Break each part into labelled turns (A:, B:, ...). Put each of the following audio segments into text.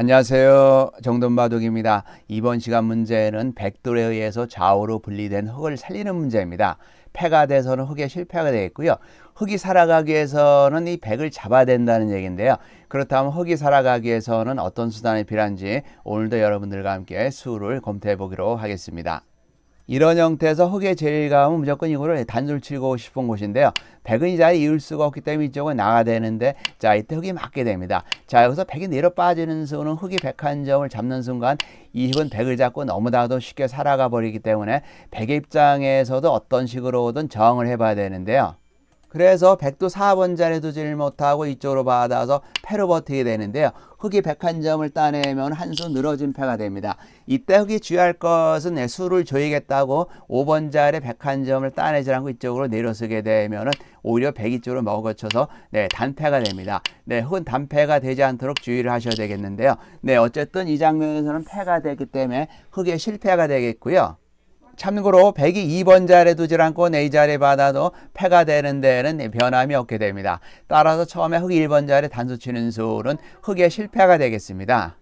A: 안녕하세요. 정돈바둑입니다. 이번 시간 문제는 백돌에 의해서 좌우로 분리된 흙을 살리는 문제입니다. 패가 돼서는 흙에 실패가 되겠고요. 흙이 살아가기 위해서는 이 백을 잡아야 된다는 얘기인데요. 그렇다면 흙이 살아가기 위해서는 어떤 수단이 필요한지 오늘도 여러분들과 함께 수를 검토해 보기로 하겠습니다. 이런 형태에서 흙의 제일감은 무조건 이거를 단술 치고 싶은 곳인데요. 백은 이 자리에 이을 수가 없기 때문에 이쪽은 나가야 되는데 자 이때 흙이 맞게 됩니다. 자 여기서 백이 내려 빠지는 수는 흙이 백 한 점을 잡는 순간 이 흙은 백을 잡고 너무나도 쉽게 살아가 버리기 때문에 백의 입장에서도 어떤 식으로든 저항을 해봐야 되는데요. 그래서 백도 4번 자리에 두지를 못하고 이쪽으로 받아서 패로 버티게 되는데요. 흙이 101점을 따내면 한 수 늘어진 패가 됩니다. 이때 흙이 주의할 것은 내 수를 조이겠다고 5번 자리에 101점을 따내지 않고 이쪽으로 내려서게 되면은 오히려 백이 쪽으로 먹어쳐서 네, 단패가 됩니다. 네, 흙은 단패가 되지 않도록 주의를 하셔야 되겠는데요. 네, 어쨌든 이 장면에서는 패가 되기 때문에 흙의 실패가 되겠고요. 참고로 102 2번 자리에 두질 않고 네 자리에 받아도 패가 되는 데는 변함이 없게 됩니다. 따라서 처음에 흙 1번 자리에 단수 치는 수는 흙의 실패가 되겠습니다.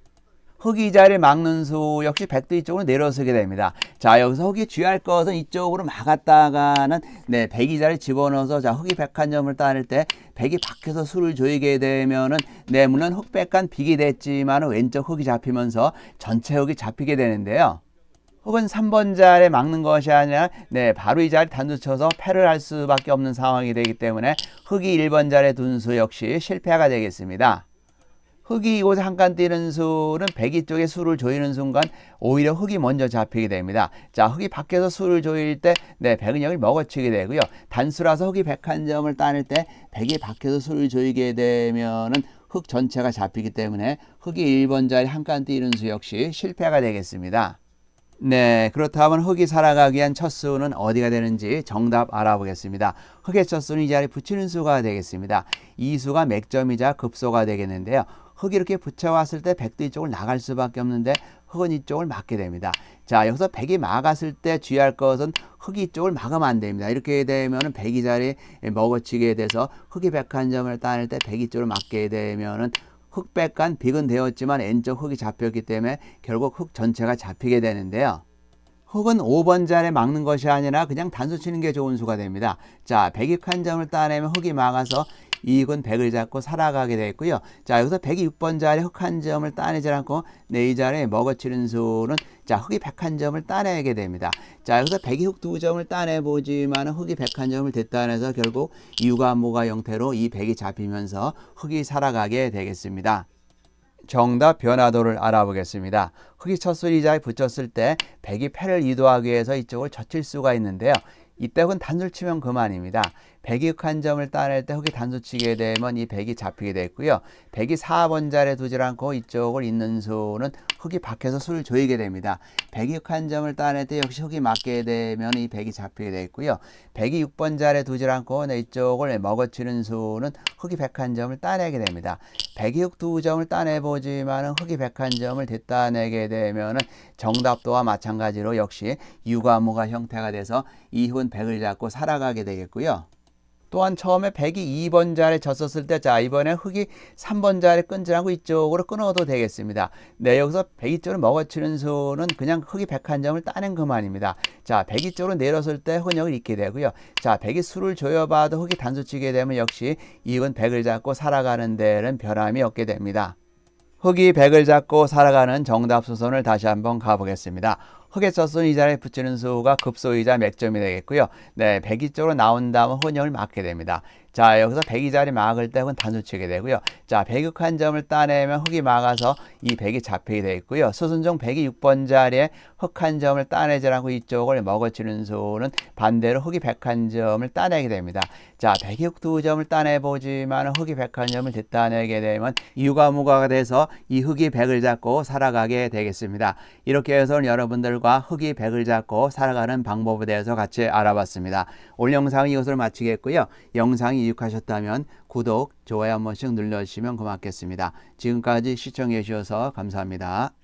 A: 흙이 이 자리를 막는 수 역시 백도 이쪽으로 내려서게 됩니다. 자 여기서 흙이 주의할 것은 이쪽으로 막았다가는 네 백이 자리 집어넣어서 자 흙이 백한 점을 따낼 때 백이 밖에서 수를 조이게 되면은 네 물론 흙 백간 빅이 됐지만 왼쪽 흙이 잡히면서 전체 흙이 잡히게 되는데요. 혹은 3번 자리에 막는 것이 아니라 네, 바로 이 자리 단수 쳐서 패를 할 수밖에 없는 상황이 되기 때문에 흙이 1번 자리에 둔수 역시 실패가 되겠습니다. 흙이 이곳에 한 칸 뛰는 수는 백이 쪽에 수를 조이는 순간 오히려 흙이 먼저 잡히게 됩니다. 자, 흙이 밖에서 수를 조일 때, 네, 백은 여기 먹어치게 되고요. 단수라서 흙이 백 한 점을 따낼 때 백이 밖에서 수를 조이게 되면은 흙 전체가 잡히기 때문에 흙이 1번 자리 한 칸 뛰는 수 역시 실패가 되겠습니다. 네, 그렇다면 흙이 살아가기 위한 첫 수는 어디가 되는지 정답 알아보겠습니다. 흙의 첫 수는 이 자리에 붙이는 수가 되겠습니다. 이 수가 맥점이자 급소가 되겠는데요. 흙이 이렇게 붙여왔을 때 백도 이쪽을 나갈 수밖에 없는데 흙은 이쪽을 막게 됩니다. 자, 여기서 백이 막았을 때 주의할 것은 흙이 이쪽을 막으면 안 됩니다. 이렇게 되면은 백이 자리에 먹어치게 돼서 흙이 백한 점을 따낼 때 백이 쪽을 막게 되면은 흑백간 빅은 되었지만 N쪽 흙이 잡혔기 때문에 결국 흙 전체가 잡히게 되는데요. 흙은 5번 자리에 막는 것이 아니라 그냥 단수 치는 게 좋은 수가 됩니다. 자, 100한 점을 따내면 흙이 막아서 이익은 100을 잡고 살아가게 되겠고요. 자, 여기서 106번 자리 흙한 점을 따내지 않고 네 자리에 먹어치는 수는 자, 흙이 101 점을 따내게 됩니다. 자, 여기서 100이 흙두 점을 따내보지만 흙이 101 점을 됐다해서 결국 이유가 뭐가 형태로 이 100이 잡히면서 흙이 살아가게 되겠습니다. 정답 변화도를 알아보겠습니다. 흙이 첫술 이자에 붙였을 때 백이 패를 이도하기 위해서 이쪽을 젖힐 수가 있는데요. 이때 흙은 단술 치면 그만입니다. 백이 한 점을 따낼 때 흙이 단수 치게 되면 이 백이 잡히게 됐고요. 백이 4번 자리에 두질 않고 이쪽을 있는 수는 흙이 밖에서 수를 조이게 됩니다. 백이 한 점을 따낼 때 역시 흙이 맞게 되면 이 백이 잡히게 됐고요. 백이 6번 자리에 두질 않고 이쪽을 먹어치는 수는 흙이 백한 점을 따내게 됩니다. 백이 흙두 점을 따내보지만 흙이 백한 점을 됐다내게 되면 정답도와 마찬가지로 역시 유과무가 형태가 돼서 이 흙은 백을 잡고 살아가게 되겠고요. 또한 처음에 백이 2번 자리에 졌었을 때, 자, 이번에 흙이 3번 자리에 끈질하고 이쪽으로 끊어도 되겠습니다. 네, 여기서 백이 쪽으로 먹어치는 수는 그냥 흙이 101점을 따낸 그만입니다. 자, 백이 쪽으로 내렸을 때 흔적을 잊게 되고요. 자, 백이 수를 조여봐도 흙이 단수치게 되면 역시 이건 백을 잡고 살아가는 데는 변함이 없게 됩니다. 흙이 백을 잡고 살아가는 정답 수선을 다시 한번 가보겠습니다. 흙에 젖은 이 자리에 붙이는 수가 급소이자 맥점이 되겠고요. 네, 백이 쪽으로 나온 다음은 혼역을 맞게 됩니다. 자, 여기서 백이 자리 막을 때 흙은 단수 치게 되고요. 자, 백육 한 점을 따내면 흙이 막아서 이 백이 잡히게 되어 있고요. 수순종 백이 6번 자리에 흙 한 점을 따내지 않고 이쪽을 먹어치는 수는 반대로 흙이 백한 점을 따내게 됩니다. 자, 백육 두 점을 따내보지만 흙이 백한 점을 뒷따내게 되면 이유가 무가가 돼서 이 흙이 백을 잡고 살아가게 되겠습니다. 이렇게 해서 여러분들과 흙이 백을 잡고 살아가는 방법에 대해서 같이 알아봤습니다. 오늘 영상은 이것으로 마치겠고요. 영상이 유익하셨다면 구독, 좋아요 한 번씩 눌러주시면 고맙겠습니다. 지금까지 시청해 주셔서 감사합니다.